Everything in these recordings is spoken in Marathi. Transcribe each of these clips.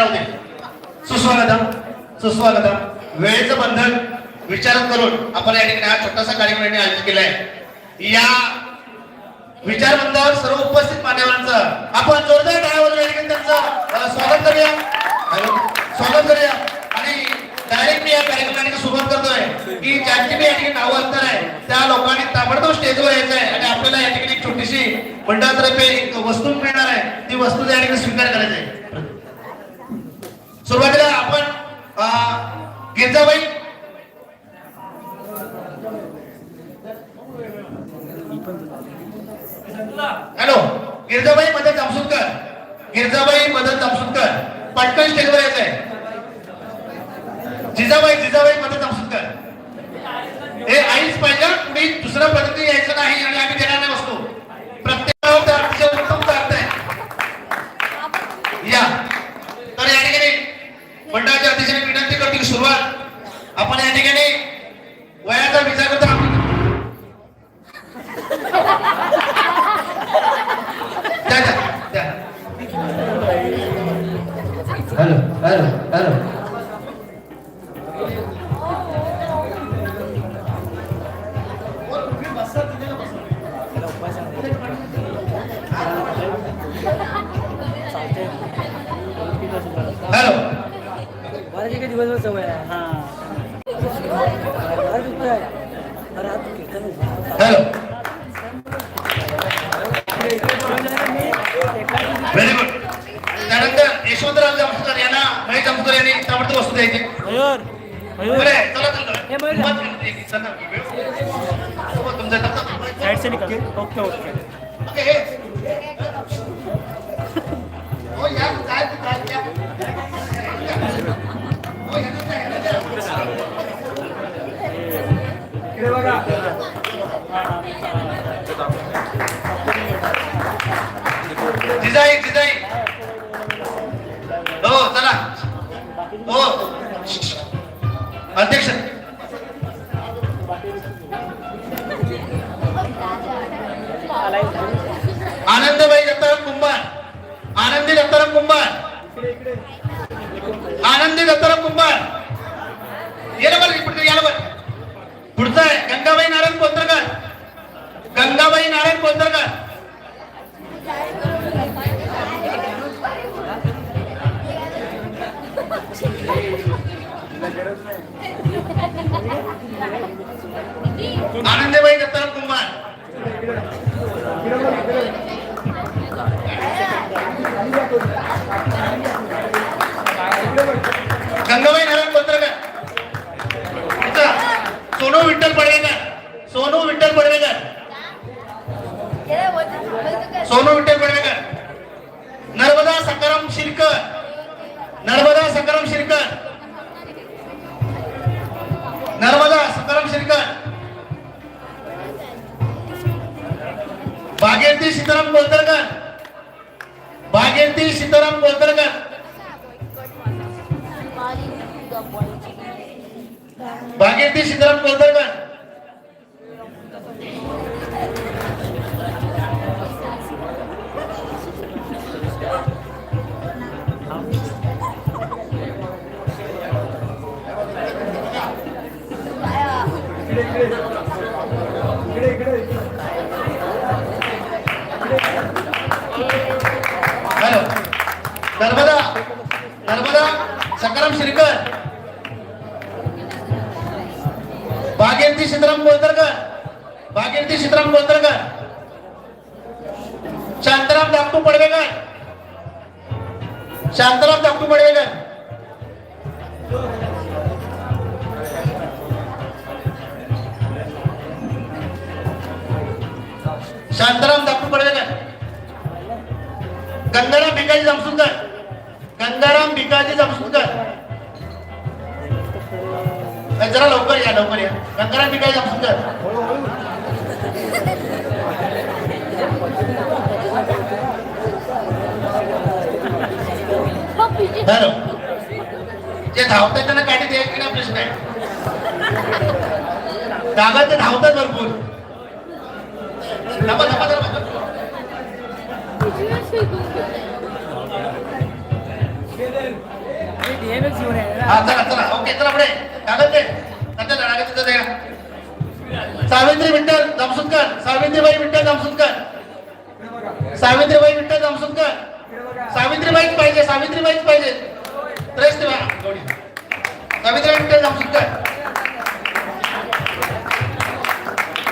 राहू दे सुस्वागतम सुस्वागतम. वेळेचं बंधन विचारात करून आपण या ठिकाणी हा छोटासा कार्यक्रम यांनी आयोजित केलाय. या विचारबंधावर सर्व उपस्थित मान्यवरांचं आपण जोरदार टाळ्या या ठिकाणी त्यांचं स्वागत करूया. हॅलो. स्वागत करूया. आणि डायरेक्ट मी या कार्यक्रमाने सुरुवात करतोय की ज्यांची मी या ठिकाणी नावं अंतर आहे त्या लोकांनी ताबडतोब स्टेजवर यायचं आहे आणि आपल्याला या ठिकाणी एक छोटीशी मंडळातर्फे एक वस्तू मिळणार आहे ती वस्तू त्या ठिकाणी स्वीकार करायची आहे सुरुवातीला आपण गिरजाबाई. हॅलो गिरजाबाई मदत जामसुदकर गिरजाबाई मदत जामसुदकर पटकन स्टेजवर यायचंय. जिजाबाई जिजाबाई. हॅलो. दिवशी- व्हेरी गुड त्यानंतर यशवंतराव जामसकर यांना महेश जामसकर यांनी ताबडतोब वस्तू द्यायची. बरं चला चला. हे करू. चला, तुमचं ओके ओके, हो अध्यक्ष आनंदबाई दत्ताराम कुंभार आनंदी दत्ताराम कुंभार आनंदी दत्ताराम कुंभार ये ना बरं इकडे याला बरं पुढचा आहे गंगाबाई नारायण कोंत्रकर गंगाबाई नारायण कोंत्रकर आनंदबाई दत्ताराम कुंभार. भागीरथी सीताराम कोलतरकर भागीरथी सीताराम कोलतरकर भागीरथी सीताराम कोलतरकर भागीरथी सीताराम गोंदरकर भागीरथी सीताराम गोंदरकर शांताराम दापटू पडवेकर. शांताराम दापटू पडवेकर. शांताराम दापटू पडवेकर. गंगाराम भिकाजी जमसुंदर. गंगाराम भिकाजी जमसुंदर. जरा लवकर या लवकर या. गंगाराम भिकाजी जमसुंदर हॅलो. जे धावतात त्यांना गाडी द्यायची ना प्रश्न आहे कागद ते धावतात भरपूर. धपा धपा मी DMX हा चला चला ओके चला पुढे कागद दे नंतर द्या सावित्री विठ्ठल जामसुदकर सावित्रीबाई विठ्ठल जामसुदकर सावित्रीबाई विठ्ठल जामसुदकर सावित्रीबाईच पाहिजे सावित्रीबाईच पाहिजे त्रेस तेव्हा सावित्रीबाई विठ्ठल जामसुदकर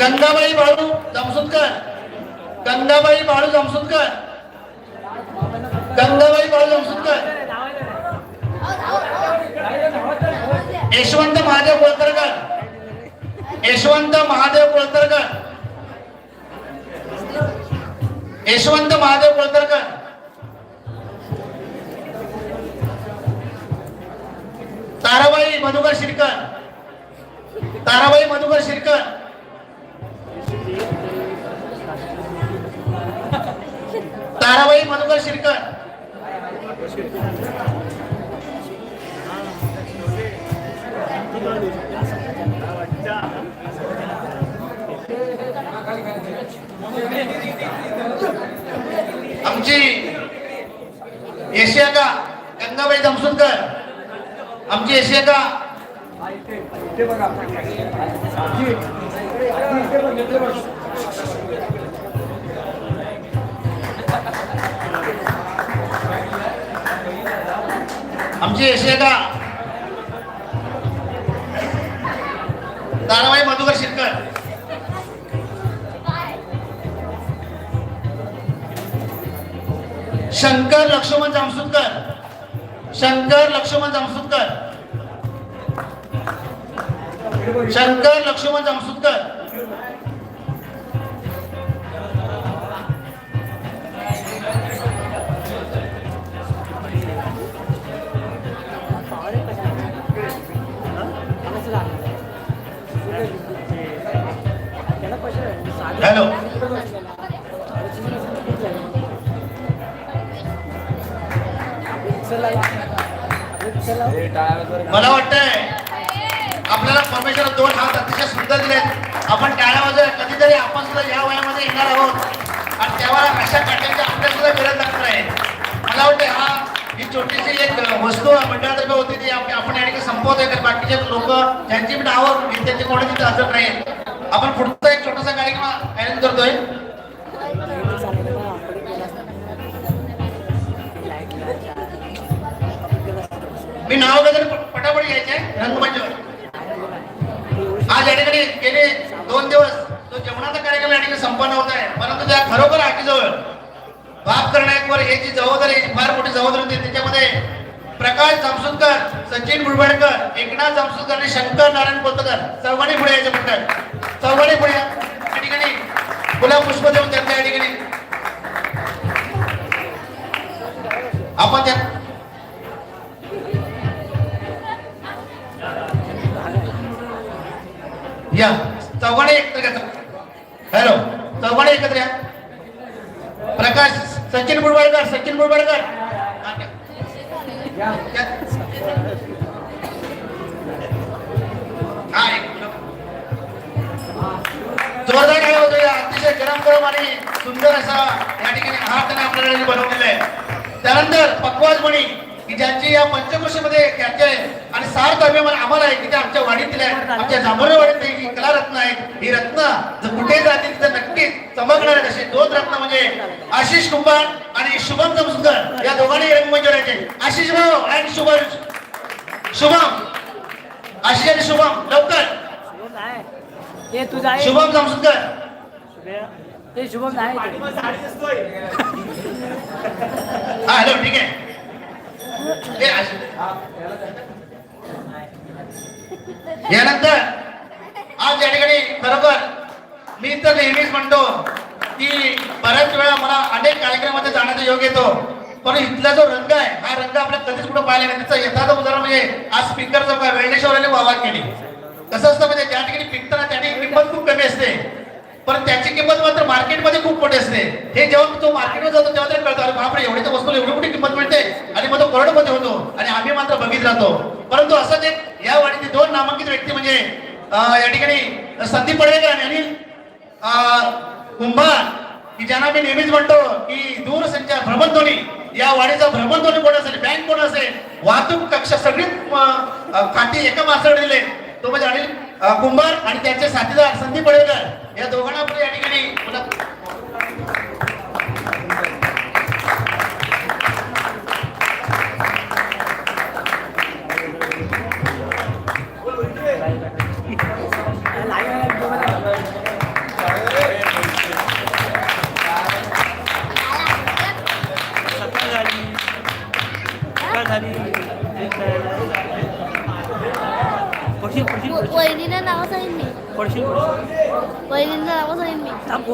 गंगाबाई बाळू जामसुदकर गंगाबाई बाळू जामसुदकर गंगाबाई बाळू जामसुदकर यशवंत महादेव कोळतरकर यशवंत महादेव कोळतरकर यशवंत महादेव कोळतरकर ताराबाई मधुकर शिरकर. ताराबाई मधुकर शिरकर. ताराबाई मधुकर शिरकर. आमची एशिया का गंगाबाई दमसुनकर आमची एशिया का? आमची एशिया का? ताराबाई मधुकर शिरकर. शंकर लक्ष्मण जामसुदकर शंकर लक्ष्मण जामसुदकर शंकर लक्ष्मण जामसुदकर मला वाटतंय आपल्याला परमेश्वर दोन हात अतिशय सुंदर दिलेत. आपण टाळ्या वाजवूया. कधीतरी आपण सुद्धा या वयामध्ये येणार आहोत. आणि तेव्हा अशा काट्यांची आपल्या सुद्धा गरज लागणार आहे मला वाटतंय हा ही छोटीशी एक वस्तू मंडळातर्फे होती ती. आपण या ठिकाणी संपवतोय. तर बाकीचे लोक ज्यांची मी नावं घेतली, त्यांची कोणाची तिथे हजर नाही आपण पुढचा एक छोटासा कार्यक्रम अरेंज करतोय. मी नाव वगैरे पटापट घ्यायचे रंगमंच आज या ठिकाणी गेले दोन दिवस तो जेवणाचा कार्यक्रम या ठिकाणी संपन्न होत आहे. परंतु त्या खरोखर आठीजवळ बाप करण्यावर याची जबाबदारी फार मोठी जबाबदारी होती. त्याच्यामध्ये प्रकाश जामसुदकर सचिन बुडबडकर एकनाथ जामसुदकर आणि शंकर नारायण कोतकर चौघाणी पुढे यायचे म्हणतात चौघाणी पुढे या ठिकाणी गुलाब पुष्प देऊन जोरदार काय होतो अतिशय गरम गरम आणि सुंदर असा या ठिकाणी आहार आपल्याला बनवलेला आहे. त्यानंतर पकवाज म्हणी की ज्यांची या पंचकृषीमध्ये ख्याती आहे आणि सार अभिमान आम्हाला आहे की ते आमच्या वाडीतील आहेत आमच्या जांभर वाडीत ही कला रत्न आहेत ही रत्न जर कुठे जातील तिथे नक्कीच चमकणार आहेत. असे दोन रत्न म्हणजे आशिष कुंभार आणि शुभम जमसुंदर या दोघांनी रंगमंचावर यायचे आशिष भाऊ आणि शुभम. शुभम. आशिष आणि शुभम लवकर. शुभम आहे. ते शुभम जमसुंदर. ते शुभम आहे हा हॅलो ठीक आहे. यानंतर आज या ठिकाणी खरोखर मी तर नेहमीच म्हणतो की बऱ्याच वेळा मला अनेक कार्यक्रमामध्ये जाण्याचा योग येतो. पण इथला जो रंग आहे हा रंग आपल्याला कधीच कुठं पाहिला नाही. त्याचं यथार्थ उदाहरण म्हणजे आज स्पीकरचं काय वेळणेश्वराने वावा केली. कसं असतं म्हणजे ज्या ठिकाणी पिकताना त्या ठिकाणी किंमत खूप कमी असते. पण त्याची किंमत मात्र मार्केटमध्ये खूप मोठी असते. हे जेव्हा तो मार्केटवर जातो तेव्हा तरी कळतो अरे बापरे एवढी तर वस्तूला एवढी मोठी किंमत मिळते. आणि मग तो करोडपती होतो. आणि आम्ही मात्र बघित राहतो. परंतु असंच एक या वाढीचे दोन नामांकित व्यक्ती म्हणजे या ठिकाणी संदीप पडवेकर आणि अं, कुंभार की ज्यांना मी नेहमीच म्हणतो की दूरसंचार भ्रमणध्वनी या वाडीचा भ्रमणध्वनी कोण असेल बँक कोण असेल वाहतूक कक्षा सगळी खाती एका माणसाकडे दिले. तो म्हणजे अनिल कुंभार आणि त्याचे साथीदार संदीप पडेकर या दोघांना या ठिकाणी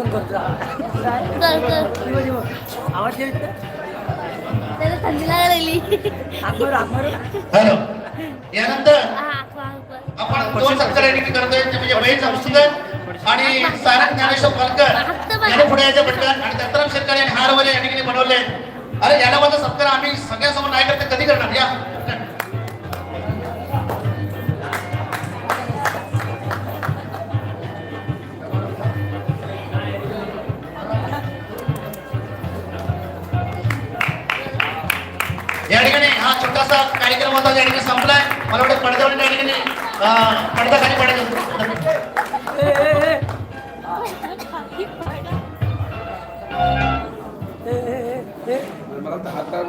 फोन करतो. आवाज येत? त्याला थंडी लागली. हॅलो यानंतर हा. आपण दोन सत्कार या ठिकाणी करतोय ते म्हणजे महेश संस्कृत आणि सारंग ज्ञानेश्वर पालकर याने पुढे यायचं पटकन आणि दत्तराम शेतकरी आणि हार वगैरे या ठिकाणी बनवले अरे याला माझा सत्कार आम्ही सगळ्यासमोर नाही करत कधी करणार या कार्यक्रम होता या ठिकाणी संपलाय. मला वाटतं पडद्यावर त्या ठिकाणी पडदा खाली पडायचं ए. मला तर हात काय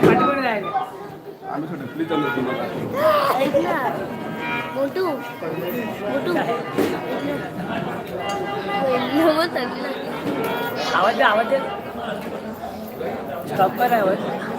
पाठवून आम्ही चालू मोटू. मोटू. लागली आवाज दे आवाज दे स्टॉप कर आवाज